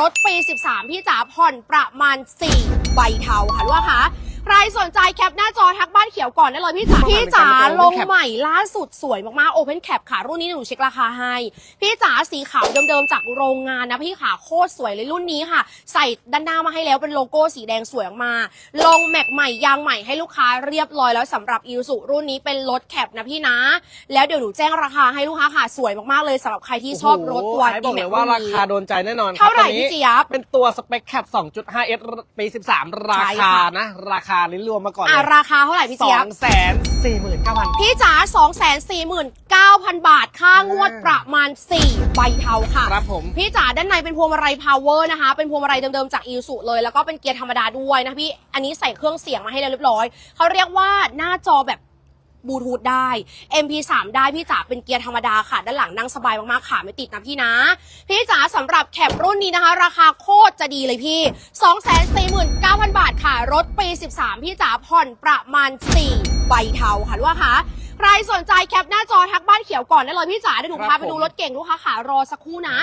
รถปี 13 พี่จ๋าผ่อนประมาณ 4 ใบเทาค่ะลูกค้าคะ สนใจแคปหน้าจอทักบ้านเขียวก่อนได้เลยพี่จ๋าประมาณพี่จ๋าเป็นล Open ง Cap ใหม่ล่าสุดสวยมากๆ Open Cap ค่ะรุ่นนี้หนูเช็คราคาให้พี่จ๋าสีขาวเดิมๆจากโรงงานนะพี่ขาโคตรสวยเลยรุ่นนี้ค่ะ ใส่ด้านหน้ามาให้แล้วเป็นโลโก้สีแดงสวยมากลงแม็กใหม่ยางใหม่ให้ลูกค้าเรียบร้อยแล้วสำหรับอิวสุรุ่นนี้เป็นรถแคปนะพี่นะ แล้วเดี๋ยวหนูแจ้งราคาให้ลูกค้าค่ะสวยมากๆเลยสำหรับใครที่ชอบรถตัวโอ้โหบอกเลยว่าราคาโดนใจแน่นอนเท่าไหร่คบพี่ตัวเจี๊ยบเป็นตัวสเปคแคป 2.5S ปี 13 ราใช่คาค่ะนะราคาลิ้นรวมมาก่อนอะเลยราคาเท่าไหร่พี่สอเจี๊ยบ งแสนสี่หมื่นเก้าพัน พี่จ๋า249,000 บาท ค่างวดอ่าประมาณ 4 ใบเทาค่ะ ครับผม พี่จ๋าด้านในเป็นพวงมาลัยพาวเวอร์นะคะ เป็นพวงมาลัยเดิมๆจากอิ s สุเลย แล้วก็เป็นเกียร์ธรรมดาด้วยนะพี่ อันนี้ใส่เครื่องเสียงมาให้แล้วเรียบร้อย เขาเรียกว่าหน้าจอแบบ บลูทูธได้ MP3 ได้พี่จ๋าเป็นเกียร์ธรรมดาค่ะ ด้านหลังนั่งสบายมากๆขาไม่ติดนะพี่นะ พี่จ๋าสำหรับแคปรุ่นนี้นะคะ ราคาโคตรจะดีเลยพี่ 249,000 บาทค่ะ รถปี 13 พี่จ๋าผ่อนประมาณ 4 ใบเทาค่ะลูกค้าคะใครสนใจแคปหน้าจอทักบ้านเขียวก่อนได้เลยพี่จ๋าเดี๋ยวหนูครับพาไปดูผมรถเก่งลูกค้าขารอสักครู่นะ